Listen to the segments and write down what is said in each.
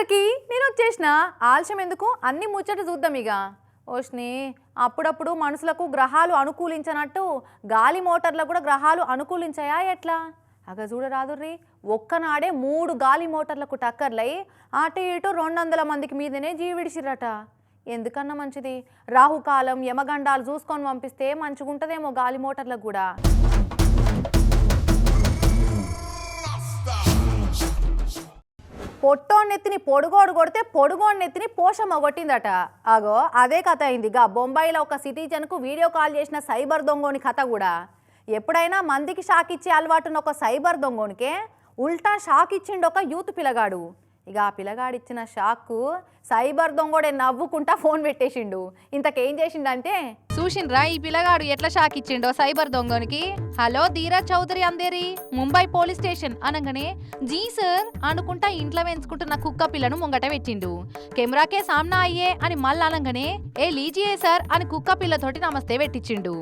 అందరికీ నేను వచ్చేసిన. ఆలస్యం ఎందుకు? అన్ని ముచ్చట చూద్దాం ఇక ఓష్ని అప్పుడప్పుడు మనుషులకు గ్రహాలు అనుకూలించనట్టు గాలి మోటార్లకు కూడా గ్రహాలు అనుకూలించాయా ఎట్లా? అగ చూడరాదుర్రి ఒక్కనాడే మూడు గాలి మోటార్లకు టక్కర్లై అటు ఇటు రెండు వందల మందికి మీదనే జీవిడిసిరట. ఎందుకన్నా మంచిది? రాహుకాలం యమగండాలు చూసుకొని పంపిస్తే మంచిగుంటదేమో గాలి మోటార్లకు కూడా. పొట్టోన్నెత్తిని పొడుగోడు కొడితే పొడుగోన్నెత్తిని పోషమ్మ కొట్టిందట. అగో అదే కథ అయింది. గా బొంబాయిలో ఒక సిటిజన్కు వీడియో కాల్ చేసిన సైబర్ దొంగోని కథ కూడా. ఎప్పుడైనా మందికి షాక్ ఇచ్చే అలవాటున్న ఒక సైబర్ దొంగోనికే ఉల్టా షాక్ ఇచ్చిండు ఒక యూత్ పిల్లగాడు. ఇక ఆ పిల్లగాడిచ్చిన షాక్కు సైబర్ దొంగోడే నవ్వుకుంటా ఫోన్ పెట్టేసిండు. ఇంతకేం చేసిండంటే చూసిండ్రా ఈ పిల్లగాడు ఎట్లా షాక్ ఇచ్చిండో cyber దొంగనికి? Hello Dheeraj Chaudhary Andheri. Mumbai police station అనగానే జీ సార్ అనుకుంటా ఇంట్లో పెంచుకుంటున్న కుక్క పిల్లను ముంగట పెట్టిండు. కెమెరాకే సామ్నా అయ్యే అని మళ్ళీ అనగానే ఏ లీజియే సార్ అని కుక్క పిల్లతోటి నమస్తే పెట్టించిండు.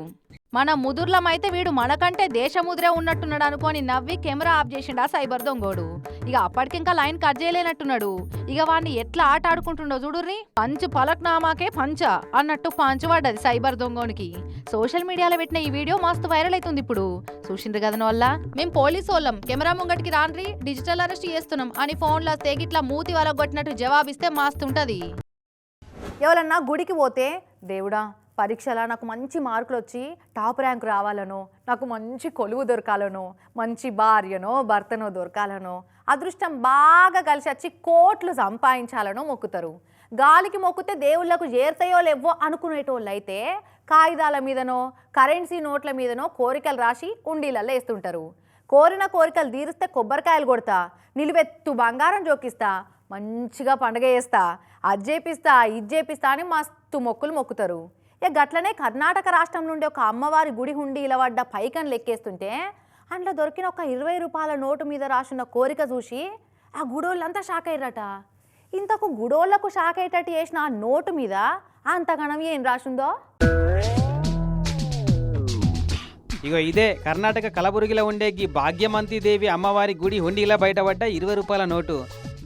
మన ముదుర్లమైతే వీడు మనకంటే దేశముద్రే ఉన్నట్టున్నాడు అనుకొని నవ్వి కెమెరా ఆఫ్ చేసిండా సైబర్ దొంగోడు. ఇక అప్పటికింకా లైన్ కట్ చేయలేనట్టున్నాడు. ఇక వాడిని ఎట్లా ఆట ఆడుకుంటుండో చూడుర్రి? పంచు పలక్నామాకే పంచ అన్నట్టు పంచు పడ్డది సైబర్ దొంగోనికి. సోషల్ మీడియాలో పెట్టిన ఈ వీడియో మస్తు వైరల్ అవుతుంది ఇప్పుడు. చూసిండ్రు కదా వల్ల మేము పోలీసు వాళ్ళం. కెమెరా ముంగటికి రాన్రి డిజిటల్ అరెస్ట్ చేస్తున్నాం. అని ఫోన్లో తెగిట్లా మూతి వలగొట్టినట్టు జవాబిస్తే మస్తు ఉంటది. ఎవరన్నా గుడికి పోతే దేవుడా? పరీక్షలా నాకు మంచి మార్కులు వచ్చి టాప్ ర్యాంక్ రావాలనో నాకు మంచి కొలువు దొరకాలనో మంచి భార్యనో భర్తనో దొరకాలనో అదృష్టం బాగా కలిసి వచ్చి కోట్లు సంపాదించాలనో మొక్కుతారు. గాలికి మొక్కితే దేవుళ్ళకు చేరుతాయో లేవో అనుకునేటోళ్ళు అయితే కాగితాల మీదనో కరెన్సీ నోట్ల మీదనో కోరికలు రాసి ఉండీలల్లో వేస్తుంటారు. కోరిన కోరికలు తీరిస్తే కొబ్బరికాయలు కొడతా నిలువెత్తు బంగారం జోకిస్తా మంచిగా పండగ చేస్తా అది చేపిస్తా ఇది చేపిస్తా అని మస్తు మొక్కులు మొక్కుతారు. ఇక గట్లనే కర్ణాటక రాష్ట్రం నుండి ఒక అమ్మవారి గుడి హుండి ఇలా పడ్డ పైకని లెక్కేస్తుంటే అందులో దొరికిన ఒక ఇరవై రూపాయల నోటు మీద రాసిన కోరిక చూసి ఆ గుడోళ్ళంతా షాక్ అయ్యారట. ఇంతకు గుడోళ్ళకు షాక్ అయ్యేటట్టు చేసిన ఆ నోటు మీద అంతగణం ఏం రాసిందో? ఇగో ఇదే కర్ణాటక కలబురిగిలో ఉండే ఈ భాగ్యమంతి దేవి అమ్మవారి గుడి హుండీలా బయటపడ్డ ఇరవై రూపాయల నోటు.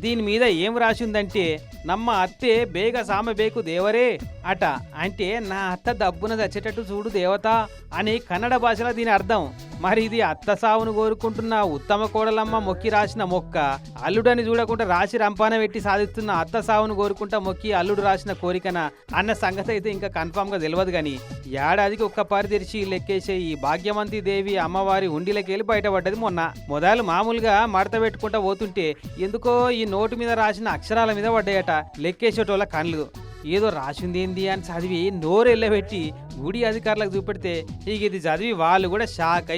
దీని మీద ఏం రాసిందంటే నమ్మ అత్తే బేగ సామ బేకు దేవరే. అట. అంటే నా అత్త దబ్బున చచ్చేటట్టు చూడు దేవత అని కన్నడ భాషలో దీని అర్థం. మరి ఇది అత్త సావును కోరుకుంటున్న ఉత్తమ కోడలమ్మ మొక్కి రాసిన మొక్క. అల్లుడని చూడకుండా రాసి రంపాన పెట్టి సాధిస్తున్న అత్త సావును కోరుకుంటా మొక్కి అల్లుడు రాసిన కోరికన అన్న సంగతి అయితే ఇంకా కన్ఫామ్గా తెలియదు కానీ ఏడాదికి ఒక్క పారి తెరిచి లెక్కేసే ఈ భాగ్యవంతి దేవి అమ్మవారి ఉండిలకెళ్ళి బయటపడ్డది మొన్న. మొదలు మామూలుగా మడత పెట్టుకుంటా పోతుంటే ఎందుకో ఈ నోటు మీద రాసిన అక్షరాల మీద పడ్డాయట. లెక్కేసేటోళ్ళ కళ్ళు. ఏదో రాసింది ఏంది అని చదివి నోరు ఎల్లబెట్టి గుడి అధికారులకు చూపెడితే ఇక ఇది చదివి వాళ్ళు కూడా షాక్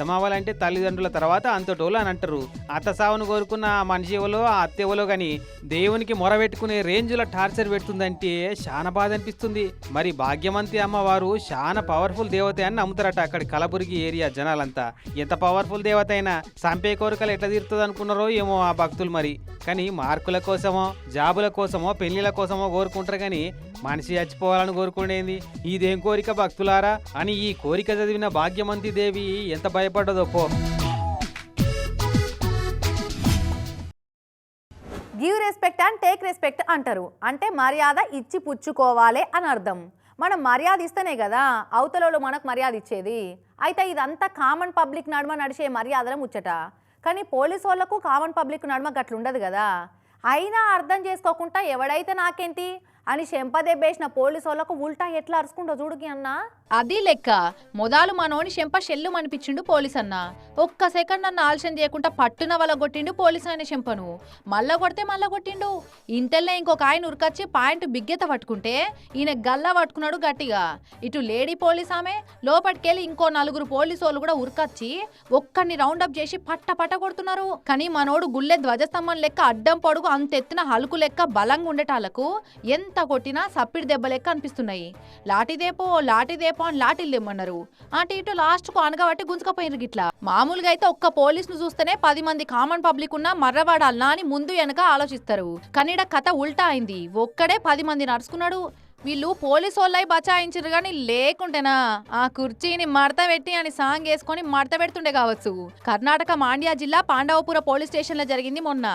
అర్థం అవ్వాలంటే తల్లిదండ్రుల తర్వాత అంతటోలు అని అంటారు. అత్త సావును కోరుకున్న ఆ మనిషి ఎవలో ఆ అత్త ఎవలో కానీ దేవునికి మొరబెట్టుకునే రేంజ్లో టార్చర్ పెడుతుందంటే చాలా బాధ అనిపిస్తుంది. మరి భాగ్యవంతి అమ్మవారు చాలా పవర్ఫుల్ దేవత అని నమ్ముతారట అక్కడ కలబురిగి ఏరియా జనాలంతా. ఎంత పవర్ఫుల్ దేవత అయినా సంపే కోరికలు ఎట్లా తీరుతుంది అనుకున్నారో ఏమో ఆ భక్తులు మరి. కానీ మార్కుల కోసమో జాబుల కోసమో పెళ్ళిల కోసమో కోరుకుంటారు కానీ మనిషి చచ్చిపోవాలని కోరుకునేది. ఇదేం కోరిక భక్తులారా? అని ఈ కోరిక చదివిన భాగ్యమంతి దేవి ఎంత భయపడ్డదో పో. Give respect and take respect అంటారు. అంటే మర్యాద ఇచ్చి పుచ్చుకోవాలి అని అర్థం. మనం మర్యాద ఇస్తేనే కదా అవతలలో మనకు మర్యాద ఇచ్చేది. అయితే ఇదంతా కామన్ పబ్లిక్ నడుమ నడిచే మర్యాదల ముచ్చట. కానీ పోలీసు వాళ్ళకు కామన్ పబ్లిక్ నడుమ గట్లుండదు కదా. అయినా అర్థం చేసుకోకుండా ఎవడైతే నాకేంటి? అని చెంపదెబ్బేసిన పోలీసు వాళ్ళకు ఉల్టా ఎట్లా అరుచుకుంటో చూడుకి అన్నా. అది లెక్క. మొదలు మనోని శంప షెల్లు అనిపించిండు పోలీస్ అన్న ఒక్క సెకండ్ అన్న ఆలస్యం చేయకుండా పట్టున వల్ల కొట్టిండు పోలీస్ ఆయన శంపను. మళ్ళా కొడితే మళ్ళా కొట్టిండు. ఇంతల్లే ఇంకొక ఆయన ఉరికొచ్చి పాయింట్ బిగ్గెత పట్టుకుంటే ఈయన గల్లా పట్టుకున్నాడు గట్టిగా. ఇటు లేడీ పోలీస్ ఆమె లోపటికెళ్ళి ఇంకో నలుగురు పోలీసు వాళ్ళు కూడా ఉరికొచ్చి ఒక్కడిని రౌండప్ చేసి పట్ట పట్ట కొడుతున్నారు. కానీ మనోడు గుల్లె ధ్వజస్తంభం లెక్క అడ్డం పొడుగు అంతెత్తిన హలుకు లెక్క బలంగా ఉండేటాలకు ఎంత కొట్టినా సప్పిడి దెబ్బ లెక్క అనిపిస్తున్నాయి. లాఠీదేపో లాఠీదేపో అని లాఠీలు తెమ్మన్నారు. అటు ఇటు లాస్ట్కు అనగబట్టి గుంజుకపోయినరు గిట్లా. మామూలుగా అయితే ఒక్క పోలీస్ను చూస్తేనే పది మంది కామన్ పబ్లిక్ ఉన్నా మర్రవాడాలనా అని ముందు వెనక ఆలోచిస్తారు. కానీ కథ ఉల్టా అయింది. ఒక్కడే పది మంది నడుచుకున్నాడు. వీళ్ళు పోలీసు వాళ్ళై బచాయించారు కానీ లేకుంటేనా? ఆ కుర్చీని మడత పెట్టి అని సాంగ్ వేసుకొని మడత పెడుతుండే కావచ్చు. కర్ణాటక మాండ్యా జిల్లా పాండవపుర పోలీస్ స్టేషన్లో జరిగింది మొన్న.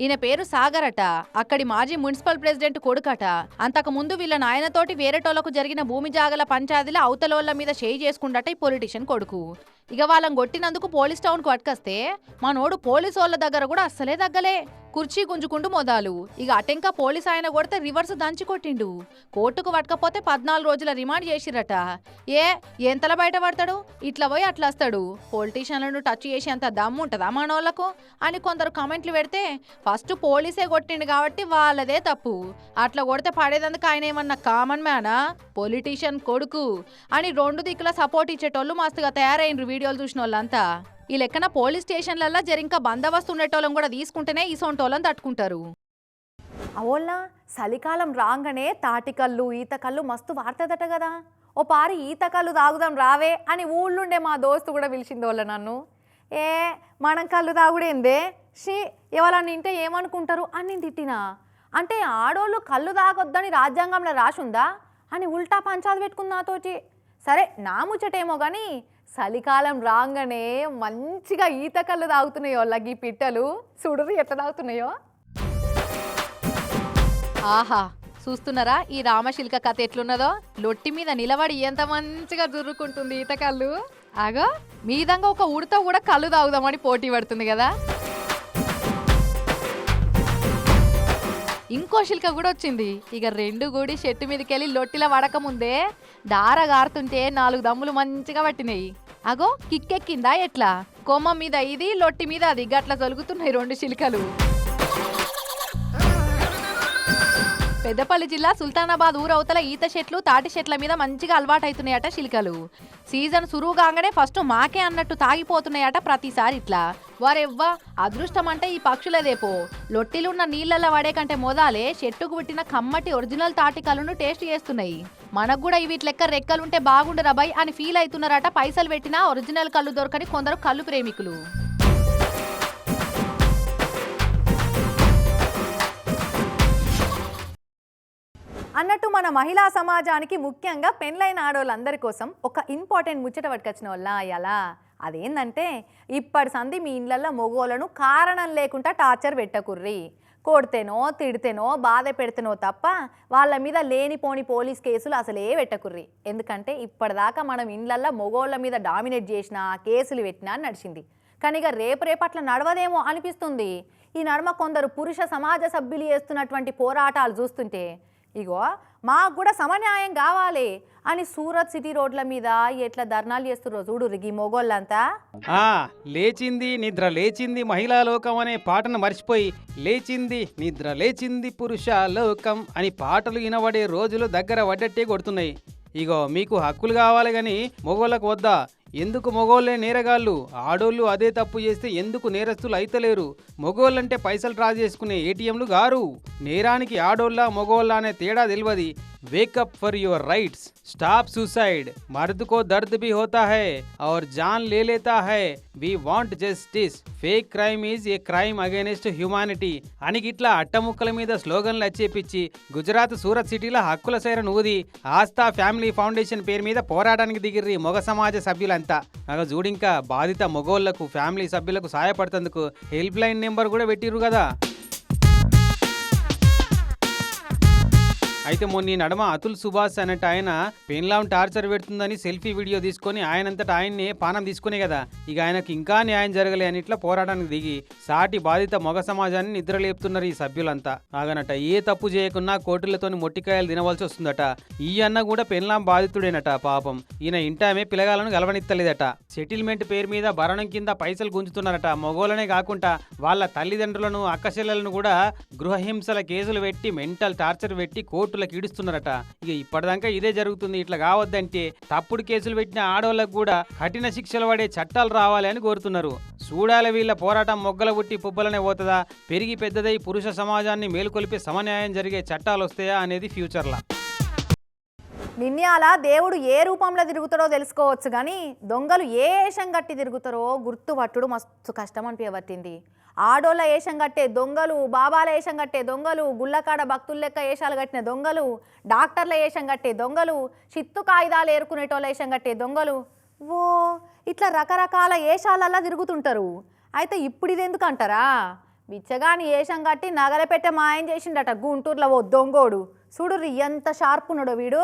ఈయన పేరు సాగర్ అట అక్కడి మాజీ మున్సిపల్ ప్రెసిడెంట్ కొడుకట. అంతకు ముందు వీళ్ళ నాయనతోటి వేరేటోళ్ళకు జరిగిన భూమి జాగల పంచాయతీల అవతలోళ్ళ మీద షేర్ చేసుకుండట ఈ పొలిటీషియన్ కొడుకు. ఇక వాళ్ళని కొట్టినందుకు పోలీస్ టౌన్కు పట్టుకొస్తే మనోడు పోలీసు వాళ్ళ దగ్గర కూడా అస్సలే తగ్గలే. కుర్చీ గుంజుకుంటూ మొదలు. ఇక అటెంక పోలీస్ ఆయన కొడితే రివర్స్ దంచి కొట్టిండు. కోర్టుకు పట్టకపోతే పద్నాలుగు రోజుల రిమాండ్ చేసిరట. ఏ ఎంతలా బయట పడతాడు? ఇట్లా పోయి అట్లా వస్తాడు. పొలిటీషియన్లను టచ్ చేసేంత అంత దమ్ము ఉంటుందా మనోళ్ళకు? అని కొందరు కామెంట్లు పెడితే ఫస్ట్ పోలీసే కొట్టిండు కాబట్టి వాళ్ళదే తప్పు. అట్లా కొడితే పడేదందుకు ఆయన ఏమన్నా కామన్ మ్యానా? పొలిటీషియన్ కొడుకు. అని రెండు దిక్కుల సపోర్ట్ ఇచ్చేటోళ్ళు మస్తుగా తయారైనరు వీడియోలు చూసిన వాళ్ళంతా ఈ లెక్కన పోలీస్ స్టేషన్లలో జరింకా బందోబస్తు ఉండేటోళ్ళం కూడా తీసుకుంటేనే ఈ సొంటోళ్ళని తట్టుకుంటారు. అవోళ్ళ చలికాలం రాగానే తాటికల్లు ఈతకల్లు మస్తు వార్తదట కదా ఓ పారి ఈతకల్లు తాగుదాం రావే అని ఊళ్ళుండే మా దోస్తు కూడా పిలిచింది వాళ్ళ నన్ను. ఏ మనం కళ్ళు తాగుడేందే? షీ ఎవరన్నా నింటే ఏమనుకుంటారు? అని నేను తిట్టినా. అంటే ఆడోళ్ళు కళ్ళు తాగొద్దని రాజ్యాంగంలో రాసుందా? అని ఉల్టా పంచాది పెట్టుకుంది నాతోటి. సరే నా ముచ్చటేమో కానీ చలికాలం రాగానే మంచిగా ఈత కళ్ళు తాగుతున్నాయో వాళ్ళకి ఈ పిట్టలు. చూడరు ఎట్లా తాగుతున్నాయో. ఆహా చూస్తున్నారా? ఈ రామశిల్క కథ ఎట్లున్నదో? లొట్టి మీద నిలబడి ఎంత మంచిగా దుర్రుకుంటుంది ఈత కళ్ళు. ఆగో మీదంగా ఒక ఉడత కూడా కళ్ళు తాగుదామని పోటీ పడుతుంది కదా. ఇంకో శిల్క కూడా వచ్చింది. ఇక రెండు గుడి చెట్టు మీదకెళ్ళి లొట్టిల వడక ముందే దార గారుతుంటే నాలుగు దమ్ములు మంచిగా పట్టినాయి. అగో కిక్కెక్కిందా ఎట్లా? కొమ్మ మీద ఇది లొట్టి మీద అది. గట్ల తొలుగుతున్నాయి రెండు చిలుకలు పెద్దపల్లి జిల్లా సుల్తానాబాద్ ఊరవతల ఈత చెట్లు తాటి చెట్ల మీద మంచిగా అలవాటైతున్నాయట చిలుకలు సీజన్ సురువు కాగానే ఫస్ట్ మాకే అన్నట్టు తాగిపోతున్నాయట ప్రతిసారి ఇట్లా. వారెవ్వా అదృష్టం అంటే ఈ పక్షులదేపో లొట్టిలున్న నీళ్ళల్లో పడే కంటే మొదాలే చెట్టుకు పుట్టిన కమ్మటి ఒరిజినల్ తాటి టేస్ట్ చేస్తున్నాయి. మనకు కూడా ఇవి లెక్క రెక్కలుంటే బాగుండు బాయ్ అని ఫీల్ అవుతున్నారట పైసలు పెట్టినా ఒరిజినల్ కళ్ళు దొరకని కొందరు కళ్ళు ప్రేమికులు. అన్నట్టు మన మహిళా సమాజానికి ముఖ్యంగా పెళ్ళైన ఆడవాళ్ళందరి కోసం ఒక ఇంపార్టెంట్ ముచ్చట పట్టుకొచ్చిన వాళ్ళ ఎలా అదేంటంటే ఇప్పటి సంది మీ ఇళ్ళల్లో మొగోళ్ళను కారణం లేకుండా టార్చర్ పెట్టకుర్రి. కొడితేనో తిడితేనో బాధ పెడితేనో తప్ప వాళ్ళ మీద లేనిపోని పోలీస్ కేసులు అసలే పెట్టకుర్రి. ఎందుకంటే ఇప్పటిదాకా మనం ఇండ్లల్లో మొగోళ్ళ మీద డామినేట్ చేసిన కేసులు పెట్టినా అని నడిచింది. కానీ ఇక రేపు రేపట్ల నడవదేమో అనిపిస్తుంది. ఈ నడమ కొందరు పురుష సమాజ సభ్యులు చేస్తున్నటువంటి పోరాటాలు చూస్తుంటే ఇగో మాకు కూడా సమన్యాయం కావాలి అని సూరత్ సిటీ రోడ్ల మీద ఎట్లా ధర్నాలు చేస్తున్నారు చూడు రిగి మొగోళ్ళంతా. ఆ లేచింది నిద్ర లేచింది మహిళా లోకం అనే పాటను మర్చిపోయి లేచింది నిద్ర లేచింది పురుష లోకం అని పాటలు వినబడే రోజులు దగ్గర పడ్డట్టే కొడుతున్నాయి. ఇగో మీకు హక్కులు కావాలి కానీ మొగోళ్ళకు వద్దా? ఎందుకు మొగోళ్ళే నేరగాళ్ళు? ఆడోళ్ళు అదే తప్పు చేస్తే ఎందుకు నేరస్తులు అయితలేరు? మొగోళ్ళంటే పైసలు డ్రా చేసుకునే ఏటీఎంలు గారు. నేరానికి ఆడోళ్ళ మొగోళ్ళ అనే తేడా తెలియదు wake up for your rights stop suicide मर्द को दर्द भी होता है और जान ले लेता है we want justice fake crime is a crime against humanity అని ఇట్లా అట్టముక్కల మీద స్లోగన్లు వచ్చేపిచ్చి గుజరాత్ సూరత్ సిటీలో హక్కుల సైరన్ ఊది ఆస్థా ఫ్యామిలీ ఫౌండేషన్ పేరు మీద పోరాటానికి దిగిర్రి మొగ సమాజ సభ్యులంతా అగ చూడింకా బాధిత మొగోళ్లకు ఫ్యామిలీ సభ్యులకు సహాయపడుతందుకు హెల్ప్ లైన్ నెంబర్ కూడా పెట్టిర్రు కదా అయితే మొన్న ఈ నడమ అతుల్ సుభాష్ అన్నట్టు ఆయన పెన్లాం టార్చర్ పెడుతుందని సెల్ఫీ వీడియో తీసుకొని ఆయనంతట ఆయన్ని పానం తీసుకునే కదా. ఇక ఆయనకు ఇంకా న్యాయం జరగలే అని ఇట్లా పోరాటానికి దిగి సాటి బాధిత మొగ సమాజాన్ని నిద్రలేపుతున్నారు ఈ సభ్యులంతా. ఆగనట ఏ తప్పు చేయకున్నా కోర్టులతోని మొట్టికాయలు తినవలసి వస్తుందట. ఈ అన్న కూడా పెన్లాం బాధితుడేనట పాపం. ఈయన ఇంటామే పిల్లగాలను గలవనిత్తలేదట. సెటిల్మెంట్ పేరు మీద భరణం కింద పైసలు గుంజుతున్నారట. మొగోలనే కాకుండా వాళ్ళ తల్లిదండ్రులను అక్కచెల్లెలను కూడా గృహహింసల కేసులు పెట్టి మెంటల్ టార్చర్ పెట్టి కోర్టు కోర్టులకు ఈడుస్తున్నారట. ఇక ఇప్పటిదాకా ఇదే జరుగుతుంది ఇట్లా కావద్దంటే తప్పుడు కేసులు పెట్టిన ఆడవాళ్ళకు కూడా కఠిన శిక్షలు పడే చట్టాలు రావాలి అని కోరుతున్నారు. చూడాలి వీళ్ళ పోరాటం మొగ్గల పుట్టి పుబ్బలనే పోతుందా? పెరిగి పెద్దదై పురుష సమాజాన్ని మేలుకొలిపే సమన్యాయం జరిగే చట్టాలు వస్తాయా అనేది ఫ్యూచర్లా. నిన్యాల దేవుడు ఏ రూపంలో తిరుగుతాడో తెలుసుకోవచ్చు కానీ దొంగలు ఏ ఏషం కట్టి తిరుగుతారో గుర్తుపట్టుడు మస్తు కష్టం అనిపించబట్టింది. ఆడోళ్ళ ఏషం కట్టే దొంగలు బాబాల ఏషం కట్టే దొంగలు గుళ్ళకాడ భక్తుల లెక్క ఏషాలు కట్టిన దొంగలు డాక్టర్ల ఏషం కట్టే దొంగలు చిత్తు కాగితాలు ఏరుకునేటోళ్ళ ఏషం కట్టే దొంగలు. ఓ ఇట్లా రకరకాల ఏషాలల్లా తిరుగుతుంటారు. అయితే ఇప్పుడు ఇది ఎందుకు అంటారా బిచ్చగాని ఏషం కట్టి నగలపెట్టే మాయం చేసిండట గుంటూరులో ఓ దొంగోడు. చూడు ఎంత షార్ప్ ఉన్నాడో వీడు.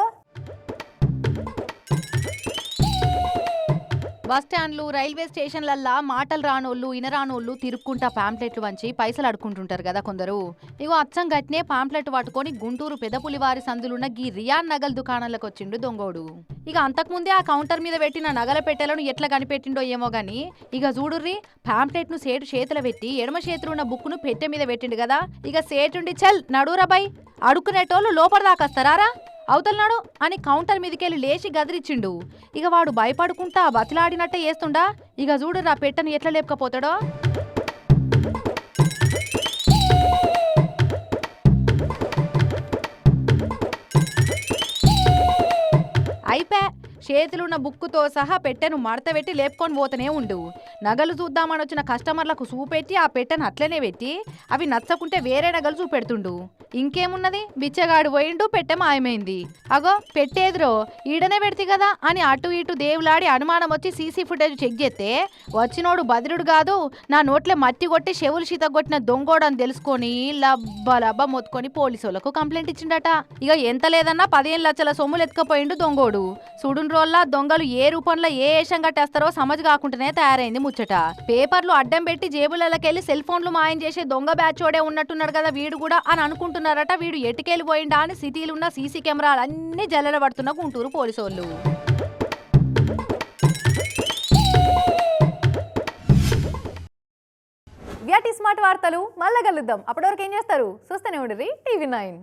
బస్ స్టాండ్లు రైల్వే స్టేషన్లల్లా మాటలు రానోళ్ళు ఇనరానోళ్ళు తిరుక్కుంటా పాంప్లెట్లు వంచి పైసలు అడుకుంటుంటారు కదా కొందరు. ఇగో అచ్చం గట్నే పాంప్లెట్ పట్టుకొని గుంటూరు పెదపులివారి సందులున్న గీ రియాన్ నగల దుకాణాలకు వచ్చిండు దొంగోడు. ఇక అంతకుముందే ఆ కౌంటర్ మీద పెట్టిన నగల పెట్టెలను ఎట్లా కనిపెట్టిండో ఏమో గాని ఇక చూడుర్రి పాంప్లెట్ను సేటు చేతుల పెట్టి ఎడమ చేతులు ఉన్న బుక్కును పెట్టె మీద పెట్టిండు కదా. ఇక సేటుండి చల్ నడురా బై అడుక్కునేటోళ్ళు లోపల దాకాస్తారా అవుతున్నాడు అని కౌంటర్ మీదకెళ్ళి లేచి గదిరిచ్చిండు ఇక వాడు భయపడుకుంటా బతిలాడినట్టే చేస్తుండా. ఇక చూడు రా పెట్టను ఎట్లా లేపకపోతాడో. చేతులున్న బుక్కుతో సహా పెట్టెను మడతపెట్టి లేపుకొని పోతూనే ఉండు. నగలు చూద్దామని వచ్చిన కస్టమర్లకు చూపెట్టి ఆ పెట్టెను అట్లనే పెట్టి అవి నచ్చకుంటే వేరే నగలు చూపెడుతుండు. ఇంకేమున్నది? బిచ్చగాడు పోయిండు పెట్టె మాయమైంది. అగో పెట్టేదిరో ఈడనే పెడితే కదా అని అటు ఇటు దేవులాడి అనుమానం వచ్చి సీసీ ఫుటేజ్ చెక్ చేస్తే వచ్చినోడు బదిరుడు కాదు నా నోట్లే మట్టి కొట్టి చెవులు శీత కొట్టిన దొంగోడని తెలుసుకొని లబ్బ లబ్బ మొత్తుకొని పోలీసు వాళ్ళకు కంప్లైంట్ ఇచ్చిండట. ఇక ఎంత లేదన్నా పదిహేను లక్షల సొమ్ములు ఎత్తుకపోయిండు దొంగోడు. చూడుండ్రో రోల్లా దొంగలు ఏ రూపంలో ఏ ఏషం కట్టేస్తారో సమజ్ కాకుండానే తయారైంది ముచ్చట. పేపర్లు అడ్డం పెట్టి జేబులకెళ్ళి సెల్ ఫోన్లు మాయం చేసే దొంగ బ్యాచోడే ఉన్నట్టున్నాడు కదా వీడు కూడా అని అనుకుంటున్నారట. వీడు ఎటుకెళ్ళి పోయిండా అని సిటీలు ఉన్న సీసీ కెమెరాలు అన్ని జల్లడబడుతున్న గుంటూరు పోలీసు వాళ్ళు స్మార్ట్ వార్తలు మళ్ళా కలుద్దాం. అప్పటివరకు ఏం చేస్తారు? చూస్తూనే ఉండరు టీవీ నైన్.